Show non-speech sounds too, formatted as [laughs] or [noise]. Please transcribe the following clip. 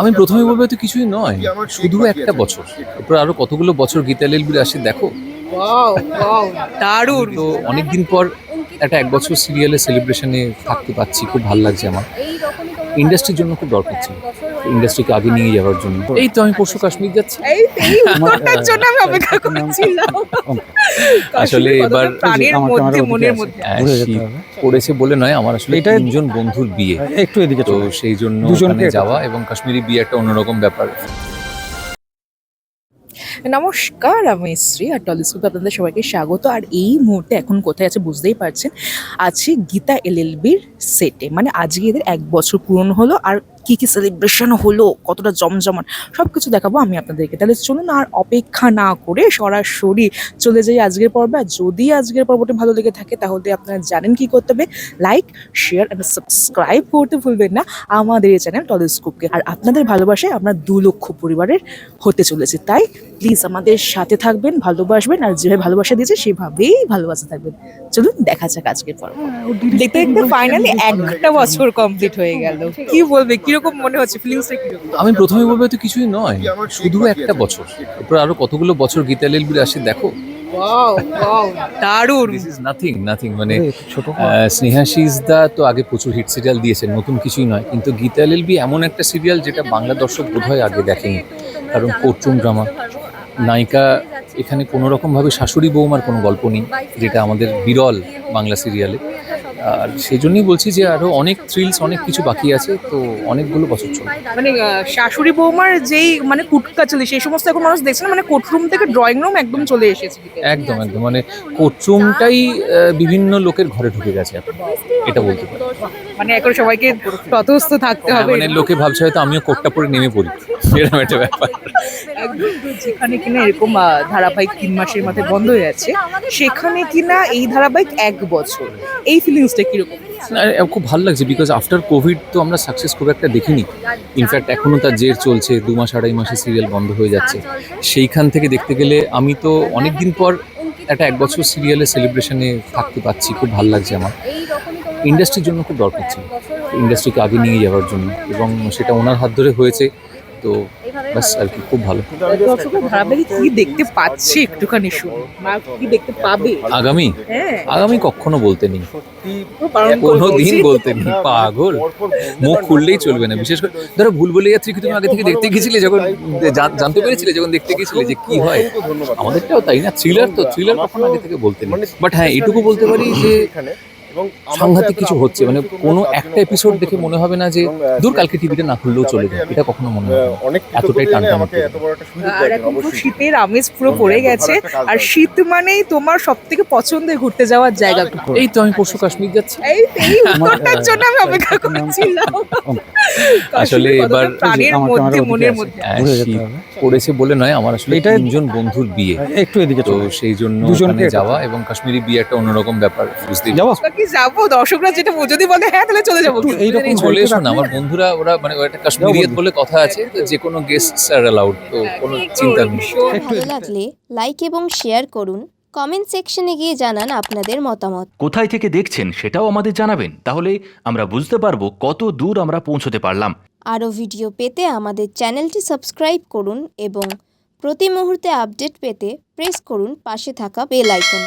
আমি প্রথমে বলব তো কিছুই নয় শুধু একটা বছর। এরপর আরও কতগুলো বছর গীতা এলএলবির আসে দেখো। দারুণ। তো অনেকদিন পর একটা এক বছর সিরিয়ালে সেলিব্রেশনে থাকতে পাচ্ছি খুব ভালো লাগছে আমার। ইন্ডাস্ট্রির জন্য খুব দরকার ছিল। ইন্ডাস্ট্রিকে আগে নিয়ে যাওয়ার জন্য। এই তো আমি পরশু কাশ্মীর যাচ্ছি। এই এই উত্তরটার [laughs] জন্য আমি অপেক্ষা করছিলাম। [laughs] আসলে এবার মধ্যে হ্যাঁ, বলে নয় আমার আসলে এটা- তিনজন বন্ধুর বিয়ে। একটু এদিকে তো সেই জন্য দুজনকে যাওয়া এবং কাশ্মীরি বিয়ে একটা অন্যরকম ব্যাপার। নমস্কার, আমি শ্রী আর টলিস্কোপ আপনাদের সবাইকে স্বাগত। আর এই মুহূর্তে এখন কোথায় আছে বুঝতেই পারছেন, আছে গীতা এলএলবির সেটে মানে আজকে এদের এক বছর পূরণ হলো, আর কি কি সেলিব্রেশন হলো কতটা জমজমান সব কিছু দেখাবো আমি আপনাদেরকে। তাহলে চলুন আর অপেক্ষা না করে সরাসরি চলে যাই আজকের পর্বে। আর যদি আজকের পর্বটা ভালো লেগে থাকে তাহলে আপনারা জানেন কি করতে হবে। লাইক শেয়ার অ্যান্ড সাবস্ক্রাইব করতে ভুলবেন না আমাদের এই চ্যানেল টলিস্কোপকে আর আপনাদের ভালোবাসায় আমরা দু লক্ষ পরিবারের হতে চলেছে। তাই প্লিজ আমাদের সাথে থাকবেন ভালোবাসবেন আর যেভাবে ভালোবাসা দিয়েছে সেভাবেই ভালোবাসা থাকবেন। চলুন দেখা যাক আজকের পর্ব। দেখতে দেখতে ফাইনালি একটা বছর। কমপ্লিট হয়ে গেল। কি বলবে কীরকম মনে হচ্ছে? ফিলিংসটা কীরকম? আমি প্রথমে বলব তো কিছুই নয় শুধু একটা বছর। এরপর আরও কতগুলো বছর গীতা এলএলবির আসে দেখো। ওয়াও ওয়াও দারুণ। নাথিং নাথিং মানে স্নেহা দা তো আগে প্রচুর হিট সিরিয়াল দিয়েছে নতুন কিছুই নয়। কিন্তু গীতা এমন একটা সিরিয়াল যেটা বাংলা দর্শক বোধহয় আগে দেখেনি। কারণ কোর্টরুম ড্রামা নায়িকা এখানে কোনো রকম ভাবে শাশুড়ি বৌমার কোনো গল্প নেই যেটা আমাদের বিরল বাংলা সিরিয়ালে আর সেই জন্যই বলছি যে আরও অনেক থ্রিলস অনেক কিছু বাকি আছে তো অনেকগুলো বছর চলবে। মানে শাশুড়ি বৌমার যেই মানে কুটকা চলে সেই সমস্ত এখন মানুষ দেখছে না মানে কোর্টরুম থেকে ড্রয়িং রুম একদম চলে এসেছে একদম একদম মানে কোর্টরুমটাই বিভিন্ন লোকের ঘরে ঢুকে গেছে এখন এটা বলতে পারি। মানে এখন সবাইকে ততস্থ থাকতে হবে। মানে লোকে ভাবছে হয়তো আমিও কোটটা পরে নেমে পড়ি এরকম একটা ব্যাপার। যেখানে কিনা এরকম ধারাবাহিক তিন মাসের মাথায় বন্ধ হয়ে যাচ্ছে সেখানে কিনা এই ধারাবাহিক এক বছর। এই ফিলিংসটা কীরকম? খুব ভালো লাগছে বিকজ আফটার কোভিড তো আমরা সাকসেস খুব একটা দেখিনি। ইনফ্যাক্ট এখনও তার জের চলছে দু মাস আড়াই মাসে সিরিয়াল বন্ধ হয়ে যাচ্ছে। সেইখান থেকে দেখতে গেলে আমি তো অনেক দিন পর একটা এক বছর সিরিয়ালে সেলিব্রেশনে থাকতে পাচ্ছি খুব ভালো লাগছে আমার। ইন্ডাস্ট্রির জন্য খুব দরকার ছিল। ইন্ডাস্ট্রিকে আগে নিয়ে যাওয়ার জন্য এবং সেটা ওনার হাত ধরে হয়েছে। তো ব্যাস আর কি খুব ভালো। দর্শকরা কি দেখতে পাচ্ছে একটুখানি শুনুন বা কি দেখতে পাবে? আগামী হ্যাঁ। আগামী কখনো বলতে নেই। কোনো দিন বলতে নেই পাগল। মুখ খুললেই চলবে না। বিশেষ করে ধরো ভুল বলে যাত্রী কি তুমি আগে থেকে দেখতে গেছিলে যখন জানতে পেরেছিলে যখন দেখতে গেছিলে যে কি হয়। আমাদেরটাও তাই না? থ্রিলার তো থ্রিলার কখনো আগে থেকে বলতে নেই। বাট হ্যাঁ এটুকু বলতে পারি যে সাংঘাতিক কিছু হচ্ছে মানে কোনো একটা এপিসোড দেখে মনে হবে না যে দূর কালকে টিভিটা না খুললেও চলে যায় এটা কখনো মনে হবে অনেক এতটাই টানটান আমাকে এত বড় একটা সুযোগ আর এখন তো শীতের আমেজ পুরো পড়ে গেছে আর শীত মানেই তোমার সব থেকে পছন্দের ঘুরতে যাওয়ার জায়গা এই তো আমি পরশু কাশ্মীর যাচ্ছি। এই এই উত্তরটার জন্য আমি অপেক্ষা করছিলাম। আসলে এবার- মধ্যে মনের মধ্যে। হ্যাঁ, ঘুরে যেতে হবে। পড়েছে বলে নয় আমার আসলে এটা- তিনজন বন্ধুর বিয়ে। একটু এদিকে তো সেই জন্য দুজনকে যাওয়া এবং কাশ্মীরি বিয়ে একটা অন্যরকম ব্যাপার। বুঝতেই যাব আমরা কি যাব? দর্শকরা যেটা যদি বলে হ্যাঁ তাহলে চলে যাব। এইরকম রাখলে- আমার বন্ধুরা ওরা মানে একটা কাশ্মীরিয়াত বলে কথা আছে তো যে কোনো আর অ্যালাউড তো কোনো চিন্তা নেই। ভালো লাগলে লাইক এবং শেয়ার করুন। কমেন্ট সেকশনে গিয়ে জানান আপনাদের মতামত। কোথায় থেকে দেখছেন সেটাও আমাদের জানাবেন তাহলে আমরা বুঝতে পারব কত দূর আমরা পৌঁছতে পারলাম। আরও ভিডিও পেতে আমাদের চ্যানেলটি সাবস্ক্রাইব করুন এবং প্রতি মুহূর্তে আপডেট পেতে প্রেস করুন পাশে থাকা বেল আইকন